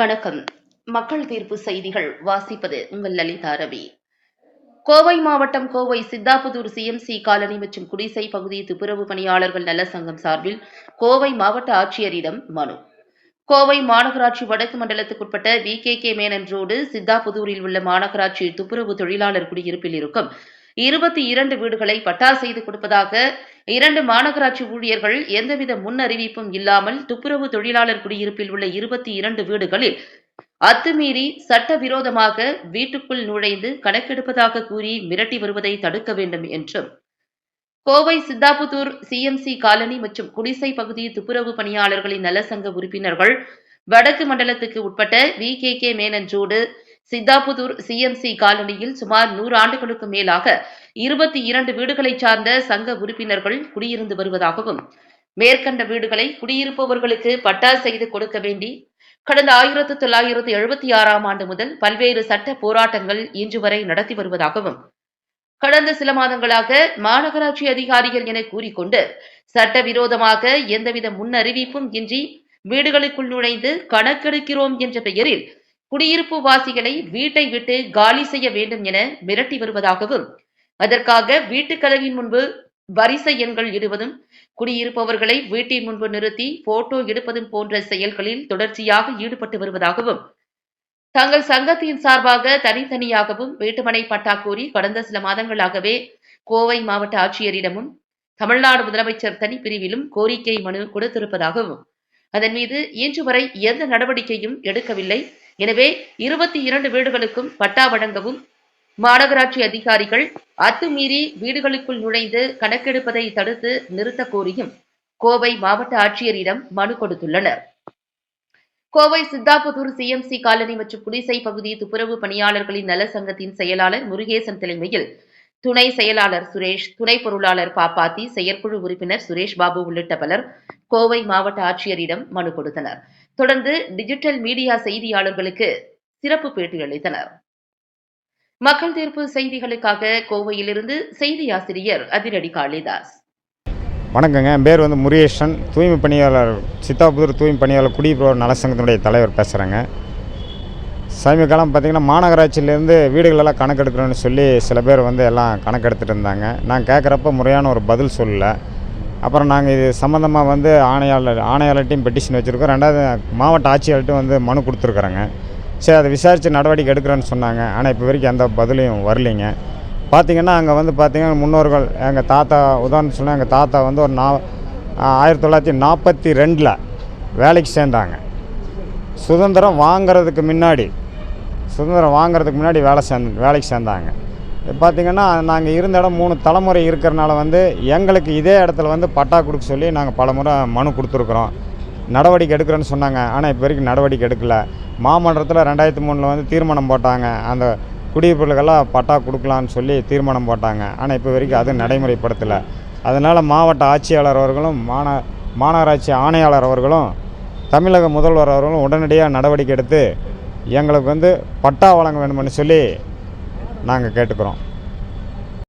மக்கள் தீர்ப்பு செய்திகள் வாசிப்பது உங்கள் லலிதா ரவி. கோவை மாவட்டம் கோவை சித்தாபுதூர் சிஎம்சி காலனி மற்றும் குடிசை பகுதி துப்புரவு பணியாளர்கள் நல சங்கம் சார்பில் கோவை மாவட்ட ஆட்சியரிடம் மனு. கோவை மாநகராட்சி வடக்கு மண்டலத்துக்குட்பட்ட V K K Menon road சித்தாபுதூரில் உள்ள மாநகராட்சி துப்புரவு தொழிலாளர் குடியிருப்பில் இருக்கும். இருபத்தி இரண்டு வீடுகளை பட்டா செய்து கொடுப்பதாக இரண்டு மாநகராட்சி ஊழியர்கள் எந்தவித முன் அறிவிப்பும் இல்லாமல் துப்புரவு தொழிலாளர் குடியிருப்பில் உள்ள இருபத்தி இரண்டு வீடுகளில் அத்துமீறி சட்டவிரோதமாக வீட்டுக்குள் நுழைந்து கணக்கெடுப்பதாக கூறி மிரட்டி வருவதை தடுக்க வேண்டும் என்றும். கோவை சித்தாபுத்தூர் சிஎம்சி காலனி மற்றும் குடிசை பகுதி துப்புரவு பணியாளர்களின் நலசங்க உறுப்பினர்கள் வடக்கு மண்டலத்துக்கு உட்பட்ட V K K Menon road Chithapudur CMC காலனியில் சுமார் நூறு ஆண்டுகளுக்கு மேலாக இருபத்தி இரண்டு வீடுகளைச் சார்ந்த சங்க உறுப்பினர்கள் குடியிருந்து வருவதாகவும் மேற்கண்ட வீடுகளை குடியிருப்பவர்களுக்கு பட்டா செய்து கொடுக்க வேண்டி கடந்த ஆயிரத்து தொள்ளாயிரத்து எழுபத்தி ஆறாம் ஆண்டு முதல் பல்வேறு சட்ட போராட்டங்கள் இன்று வரை நடத்தி வருவதாகவும் கடந்த சில மாதங்களாக மாநகராட்சி அதிகாரிகள் என கூறிக்கொண்டு சட்டவிரோதமாக எந்தவித முன்னறிவிப்பும் இன்றி வீடுகளுக்குள் நுழைந்து கணக்கெடுக்கிறோம் என்ற பெயரில் குடியிருப்பு வாசிகளை வீட்டை விட்டு காலி செய்ய வேண்டும் என மிரட்டி வருவதாகவும் அதற்காக வீட்டுக் கதவின் முன்பு வரிசை எண்கள் இடுவதும் குடியிருப்பவர்களை வீட்டின் முன்பு நிறுத்தி போட்டோ எடுப்பதும் போன்ற செயல்களில் தொடர்ச்சியாக ஈடுபட்டு வருவதாகவும் தங்கள் சங்கத்தின் சார்பாக தனித்தனியாகவும் வீட்டுமனை பட்டா கோரி கடந்த சில மாதங்களாகவே கோவை மாவட்ட ஆட்சியரிடமும் தமிழ்நாடு முதலமைச்சர் தனிப்பிரிவிலும் கோரிக்கை மனு கொடுத்திருப்பதாகவும் அதன் மீது இன்று வரை எந்த நடவடிக்கையும் எடுக்கவில்லை எனவே இருபத்தி இரண்டு வீடுகளுக்கும் பட்டா வழங்கவும் மாநகராட்சி அதிகாரிகள் அத்துமீறி வீடுகளுக்குள் நுழைந்து கணக்கெடுப்பதை தடுத்து நிறுத்த கோரியும் கோவை மாவட்ட ஆட்சியரிடம் மனு கொடுத்துள்ளனர். கோவை சித்தாபுதூர் சிஎம்சி காலனி மற்றும் குடிசை பகுதி துப்புரவு பணியாளர்களின் நல சங்கத்தின் செயலாளர் முருகேசன் தலைமையில் துணை செயலாளர் சுரேஷ் துணை பொருளாளர் பாப்பாத்தி செயற்குழு உறுப்பினர் சுரேஷ் பாபு உள்ளிட்ட பலர் கோவை மாவட்ட ஆட்சியரிடம் மனு கொடுத்தனர். தொடர்ந்து டிஜிட்டல் மீடியா செய்தியாளர்களுக்கு சிறப்பு பேட்டி அளித்தனர். மக்கள் தீர்ப்பு செய்திகளுக்காக கோவையிலிருந்து செய்தி ஆசிரியர் அதிரடி காளிதாஸ். வணக்கங்க என் பேர் வந்து முருகேஷன் தூய்மை பணியாளர் சித்தாபுதூர் தூய்மை பணியாளர் குடியிருப்பவர் நலசங்கத்தினுடைய தலைவர் பேசுகிறேங்க சமீப காலம் பார்த்திங்கன்னா மாநகராட்சியிலேருந்து வீடுகளெல்லாம் கணக்கெடுக்கணும்னு சொல்லி சில பேர் வந்து எல்லாம் கணக்கெடுத்துட்டு இருந்தாங்க. நான் கேட்குறப்ப முறையான ஒரு பதில் சொல்லலை. அப்புறம் நாங்கள் இது சம்மந்தமாக வந்து ஆணையாளர் ஆணையாளர்கிட்டையும் பெட்டிஷன் வச்சுருக்கோம். ரெண்டாவது மாவட்ட ஆட்சியாளர்ட்டும் வந்து மனு கொடுத்துருக்குறேங்க. சரி அதை விசாரித்து நடவடிக்கை எடுக்கிறேன்னு சொன்னாங்க. ஆனால் இப்போ வரைக்கும் எந்த பதிலையும் வரலைங்க. பார்த்திங்கன்னா அங்கே வந்து பார்த்திங்கன்னா முன்னோர்கள் எங்கள் தாத்தா உதாரணம் சொன்னால் எங்கள் தாத்தா வந்து ஒரு நா ஆயிரத்தி தொள்ளாயிரத்தி நாற்பத்தி ரெண்டில் வேலைக்கு சேர்ந்தாங்க. சுதந்திரம் வாங்கிறதுக்கு முன்னாடி சுதந்திரம் வாங்குறதுக்கு முன்னாடி வேலை சேர்ந்து வேலைக்கு சேர்ந்தாங்க. பார்த்திங்கன்னா நாங்கள் இருந்த இடம் மூணு தலைமுறை இருக்கிறனால வந்து எங்களுக்கு இதே இடத்துல வந்து பட்டா கொடுக்க சொல்லி நாங்கள் பல முறை மனு கொடுத்துருக்குறோம். நடவடிக்கை எடுக்கிறேன்னு சொன்னாங்க. ஆனால் இப்போ வரைக்கும் நடவடிக்கை எடுக்கல. மாமன்றத்தில் ரெண்டாயிரத்தி மூணில் வந்து தீர்மானம் போட்டாங்க. அந்த குடியிருப்புகளுக்கெல்லாம் பட்டா கொடுக்கலான்னு சொல்லி தீர்மானம் போட்டாங்க. ஆனால் இப்போ வரைக்கும் அது நடைமுறைப்படுத்தலை. அதனால் மாவட்ட ஆட்சியாளர் அவர்களும் மாந மாநகராட்சி ஆணையாளர் அவர்களும் தமிழக முதல்வர் அவர்களும் உடனடியாக நடவடிக்கை எடுத்து எங்களுக்கு வந்து பட்டா வழங்க வேண்டும்னு சொல்லி நாங்கள் கேட்டுக்கிறோம்.